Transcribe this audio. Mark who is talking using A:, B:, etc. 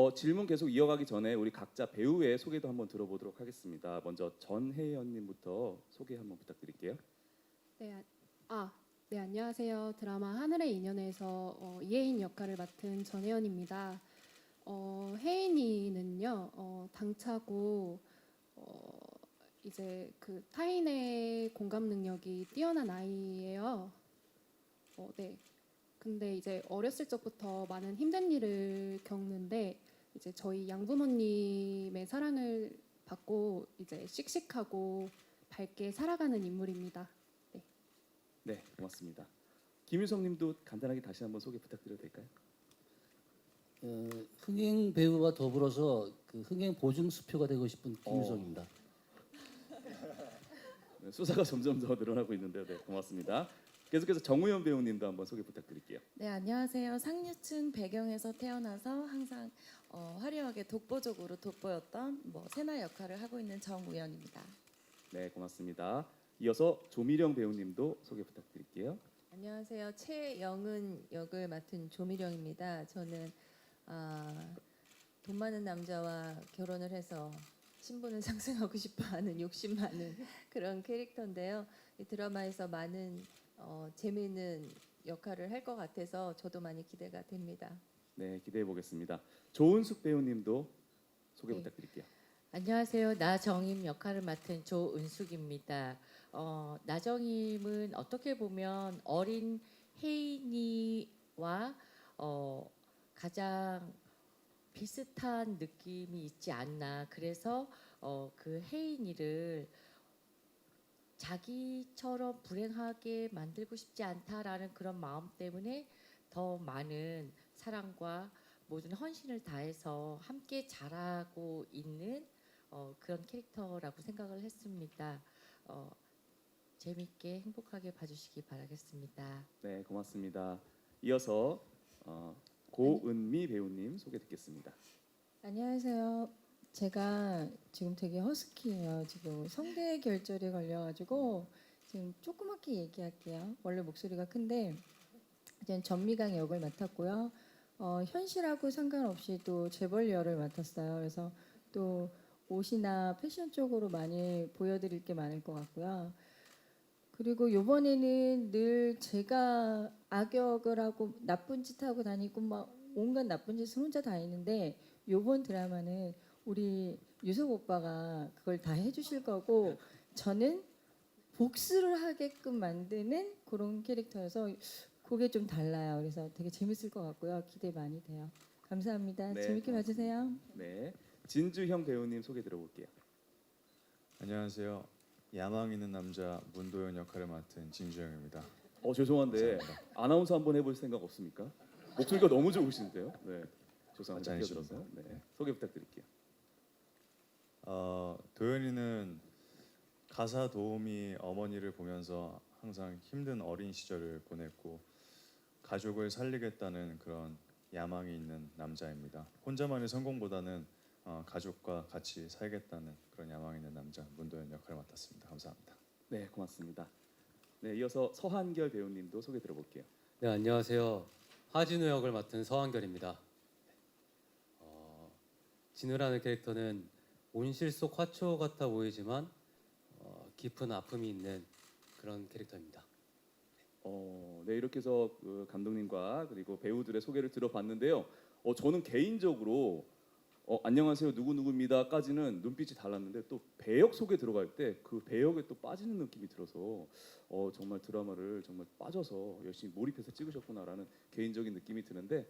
A: 어, 질문 계속 이어가기 전에 우리 각자 배우의 소개도 한번 들어보도록 하겠습니다. 먼저 전혜연님부터 소개 한번 부탁드릴게요.
B: 네, 아, 아, 네 안녕하세요. 드라마 하늘의 인연에서 어, 이혜인 역할을 맡은 전혜연입니다. 어, 혜인이는요 어, 당차고 어, 이제 그 타인의 공감 능력이 뛰어난 아이예요. 어, 네. 근데 이제 어렸을 적부터 많은 힘든 일을 겪는데 이제 저희 양부모님의 사랑을 받고 이제 씩씩하고 밝게 살아가는 인물입니다.
A: 네, 고맙습니다. 김유성님도 간단하게 다시 한번 소개 부탁드려도 될까요?
C: 어, 흥행 배우와 더불어서 그 흥행 보증 수표가 되고 싶은 김유성입니다.
A: 네, 수사가 점점 더 늘어나고 있는데요. 네, 고맙습니다. 계속해서 정우현 배우님도 한번 소개 부탁드릴게요.
D: 네 안녕하세요. 상류층 배경에서 태어나서 항상 어, 화려하게 독보적으로 돋보였던 뭐 세나 역할을 하고 있는 정우연입니다.
A: 네, 고맙습니다. 이어서 조미령 배우님도 소개 부탁드릴게요.
E: 안녕하세요. 최영은 역을 맡은 조미령입니다. 저는 아, 돈 많은 남자와 결혼을 해서 신분을 상승하고 싶어하는 욕심 많은 그런 캐릭터인데요. 이 드라마에서 많은 어, 재미있는 역할을 할 것 같아서 저도 많이 기대가 됩니다.
A: 네, 기대해 보겠습니다. 조은숙 배우님도 소개
F: 네.
A: 부탁드릴게요.
F: 안녕하세요. 나정임 역할을 맡은 조은숙입니다. 어, 나정임은 어떻게 보면 어린 혜인이와 어, 가장 비슷한 느낌이 있지 않나. 그래서 어, 그 혜인이를 자기처럼 불행하게 만들고 싶지 않다라는 그런 마음 때문에 더 많은 사랑과 모든 헌신을 다해서 함께 자라고 있는 어, 그런 캐릭터라고 생각을 했습니다. 어, 재밌게 행복하게 봐주시기 바라겠습니다.
A: 네, 고맙습니다. 이어서 어, 고은미 배우님 소개 듣겠습니다.
G: 안녕하세요. 제가 지금 되게 허스키해요. 지금 성대 결절이 걸려가지고 지금 조그맣게 얘기할게요. 원래 목소리가 큰데 이제 전미강 역을 맡았고요. 어, 현실하고 상관없이 또 재벌 역을 맡았어요. 그래서 또 옷이나 패션 쪽으로 많이 보여드릴 게 많을 것 같고요. 그리고 이번에는 늘 제가 악역을 하고 나쁜 짓 하고 다니고 막 온갖 나쁜 짓을 혼자 다니는데 요번 드라마는 우리 유석 오빠가 그걸 다 해주실 거고 저는 복수를 하게끔 만드는 그런 캐릭터여서 그게 좀 달라요. 그래서 되게 재밌을 것 같고요. 기대 많이 돼요. 감사합니다.
A: 네,
G: 재밌게 봐주세요.
A: 네, 진주형 배우님 소개 들어볼게요.
H: 안녕하세요. 야망 있는 남자 문도현 역할을 맡은 진주영입니다.
A: 어 죄송한데
H: 감사합니다.
A: 아나운서 한번 해볼 생각 없습니까? 목소리가 너무 좋으신데요. 네, 죄송합니다.
H: 아,
A: 끼어들어서. 네, 소개 부탁드릴게요.
H: 어, 도현이는 가사 도우미 어머니를 보면서 항상 힘든 어린 시절을 보냈고 가족을 살리겠다는 그런 야망이 있는 남자입니다. 혼자만의 성공보다는 어, 가족과 같이 살겠다는 그런 야망 있는 남자 문도현 역할을 맡았습니다. 감사합니다.
A: 네, 고맙습니다. 네, 이어서 서한결 배우님도 소개 들어볼게요.
I: 네 안녕하세요. 하진우 역을 맡은 서한결입니다. 어, 진우라는 캐릭터는 온실 속 화초 같아 보이지만 어, 깊은 아픔이 있는 그런 캐릭터입니다.
A: 어, 네 이렇게 해서 그 감독님과 그리고 배우들의 소개를 들어봤는데요. 어, 저는 개인적으로 어, 안녕하세요 누구 누구입니다까지는 눈빛이 달랐는데 또 배역 소개 들어갈 때 그 배역에 또 빠지는 느낌이 들어서 어, 정말 드라마를 정말 빠져서 열심히 몰입해서 찍으셨구나라는 개인적인 느낌이 드는데